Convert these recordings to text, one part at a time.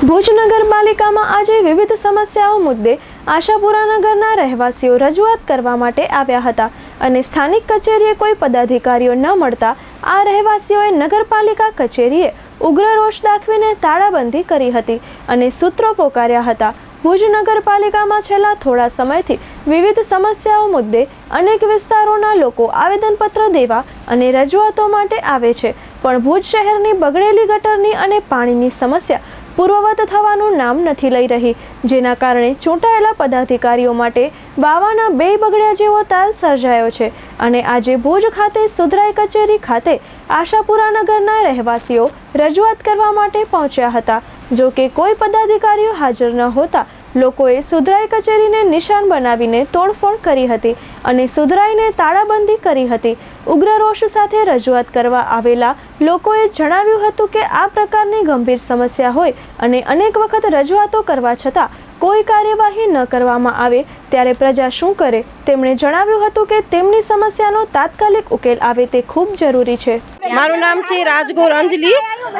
ભુજ નગરપાલિકામાં આજે વિવિધ સમસ્યાઓ મુદ્દે આશાપુરા નગરના રહેવાસીઓ રજૂઆત કરવા માટે આવ્યા હતા અને સ્થાનિક કચેરીએ કોઈ પદાધિકારીઓ ન મળતા આ રહેવાસીઓએ નગરપાલિકા કચેરીએ ઉગ્ર રોષ દાખવીને તાળાબંધી કરી હતી અને સૂત્રો પોકાર્યા હતા. ભુજ નગરપાલિકામાં છેલ્લા થોડા સમયથી વિવિધ સમસ્યાઓ મુદ્દે અનેક વિસ્તારોના લોકો આવેદનપત્ર દેવા અને રજૂઆતો માટે આવે છે. પણ ભુજ શહેરની બગડેલી ગટરની અને પાણીની સમસ્યા પૂર્વવત થવાનું નામ નથી લઈ રહી. જેના કારણે ચૂંટાયેલા પદાધિકારીઓ માટે બાવાના બે બગડ્યા જેવો તાલ સર્જાયો છે. અને આજે ભુજ ખાતે સુધરાઈ કચેરી ખાતે આશાપુરા નગરના રહેવાસીઓ રજૂઆત કરવા માટે પહોંચ્યા હતા. જો કે કોઈ પદાધિકારીઓ હાજર ન હોતા લોકોએ સુધરાઈ કચેરીને નિશાન બનાવીને તોડફોડ કરી હતી અને સુધરાઈને તાળાબંધી કરી હતી. ઉગ્ર રોષ સાથે રજૂઆત કરવા આવેલા લોકોએ જણાવ્યું હતું કે આ પ્રકારની ગંભીર સમસ્યા હોય અને અનેક વખત રજૂઆતો કરવા છતાં કોઈ કાર્યવાહી ન કરવામાં આવે ત્યારે પ્રજા શું કરે તેમણે જણાવ્યું હતું કે તેમની સમસ્યાનો તાત્કાલિક ઉકેલ આવે તે ખૂબ જરૂરી છે. મારું નામ છે રાજગોર અંજલિ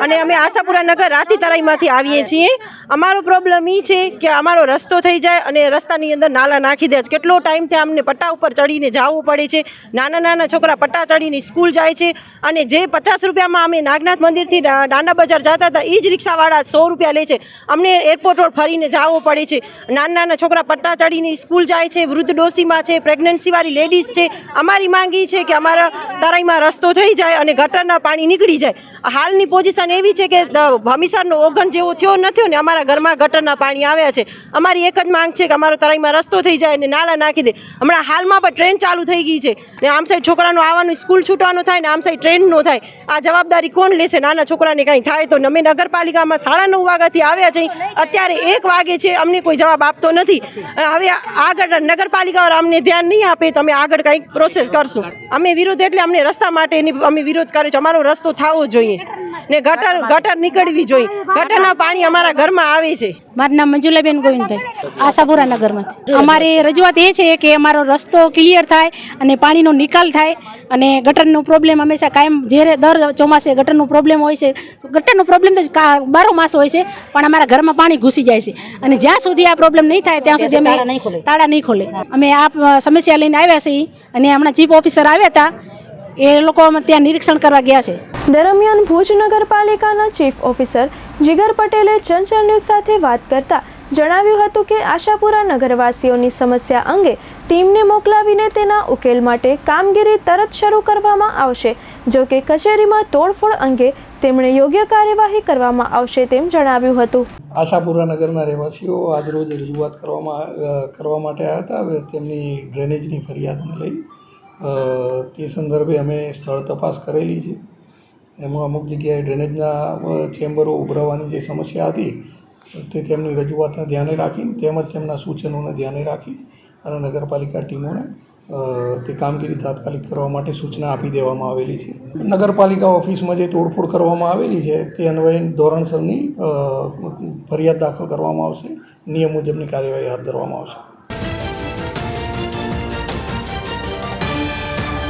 અને અમે આશાપુરા નગર રાતી તરાઈમાંથી આવીએ છીએ. અમારો પ્રોબ્લેમ એ છે કે અમારો રસ્તો થઈ જાય અને રસ્તાની અંદર નાલા નાખી દે કેટલો ટાઈમ ત્યાં અમને પટ્ટા ઉપર ચડીને જવું પડે છે. નાના નાના છોકરા પટ્ટા ચડીને સ્કૂલ જાય છે અને જે પચાસ રૂપિયામાં અમે નાગનાથ મંદિરથી દાંડા બજાર જતા હતા એ જ રિક્ષાવાળા સો રૂપિયા લે છે. અમને એરપોર્ટ રોડ ફરીને જવું પડે છે. નાના નાના છોકરા પટ્ટા ચડીને સ્કૂલ જાય છે, વૃદ્ધ ડોસીમાં છે પ્રેગ્નન્સીવાળી લેડીઝ છે. અમારી માંગી છે કે અમારા તરાઈમાં રસ્તો થઈ જાય અને ગટરના પાણી નીકળી જાય. હાલની પોઝિશન એવી છે કે હમીસારનો ઓગન જેવો થયો નથી ને અમારા ઘરમાં ગટરના પાણી આવ્યા છે. અમારી એક જ માંગ છે કે અમારો તરાઈમાં રસ્તો થઈ જાય અને નાલા નાખી દે. હમણાં હાલમાં પણ ટ્રેન ચાલુ થઈ ગઈ છે. ને આમ સાઈડ છોકરાનું આવવાનું સ્કૂલ છૂટવાનું થાય ને આમ સાઈડ ટ્રેન નો થાય. આ જવાબદારી કોણ લેશે? નાના છોકરાને કાંઈ થાય તો અમે નગરપાલિકામાં સાડા નવ વાગ્યાથી આવ્યા છે. અત્યારે એક વાગે છે, અમને કોઈ જવાબ આપતો નથી. હવે આગળ નગરપાલિકાવાળા અમને ધ્યાન નહીં આપે, તો અમે આગળ કંઈક પ્રોસેસ કરશું. અમે વિરોધ એટલે અમને રસ્તા માટેની અમે વિરોધ કરે છે અમારો રસ્તો થવો જોઈએ ને ગટર ગટર નીકળવી જોઈએ. ગટરના પાણી અમારા ઘરમાં આવે છે. મારું નામ મંજુલાબેન ગોવિંદભાઈ. આશાપુરા નગરમાંથી અમારી રજૂઆત એ છે કે અમારો રસ્તો ક્લિયર થાય અને પાણીનો નિકાલ થાય અને ગટરનો પ્રોબ્લેમ હંમેશા કાયમ જ્યારે દર ચોમાસે ગટરનો પ્રોબ્લેમ હોય છે ગટરનો પ્રોબ્લેમ તો બારો માસ હોય છે પણ અમારા ઘરમાં પાણી ઘૂસી જાય છે. અને જ્યાં સુધી આ પ્રોબ્લેમ નહીં થાય ત્યાં સુધી અમે તાળા નહીં ખોલે. અમે આ સમસ્યા લઈને આવ્યા છીએ અને હમણાં ચીફ ઓફિસર આવ્યા હતા. એ લોકો ત્યાં નિરીક્ષણ કરવા ગયા છે. દરમિયાન ભુજ નગરપાલિકાના ચીફ ઓફિસર જીગર પટેલે ચંચળ ન્યૂઝ સાથે વાત કરતા જણાવ્યું હતું કે આશાપુરા નગરવાસીઓની સમસ્યા અંગે ટીમને મોકલાવીને તેના ઉકેલ માટે કામગીરી તરત શરૂ કરવામાં આવશે જો કે કચેરીમાં તોડફોડ અંગે તેમણે યોગ્ય કાર્યવાહી કરવામાં આવશે તેમ જણાવ્યું હતું. આશાપુરા નગરના રહેવાસીઓ આજરોજ રજૂઆત કરવામાં કરવા માટે આવ્યા હતા. તેમની ડ્રેનેજની ફરિયાદને લઈ તે સંદર્ભે અમે સ્થળ તપાસ કરેલી છે. એમાં અમુક જગ્યાએ ડ્રેનેજના ચેમ્બરો ઉભરાવાની જે સમસ્યા હતી, તે તેમની રજૂઆતને ધ્યાને રાખી તેમજ તેમના સૂચનોને ધ્યાને રાખી અને નગરપાલિકા ટીમોને તે કામગીરી તાત્કાલિક કરવા માટે સૂચના આપી દેવામાં આવેલી છે. નગરપાલિકા ઓફિસમાં જે તોડફોડ કરવામાં આવેલી છે, તે અન્વયે ધોરણસરની ફરિયાદ દાખલ કરવામાં આવશે. નિયમ મુજબની કાર્યવાહી હાથ ધરવામાં આવશે.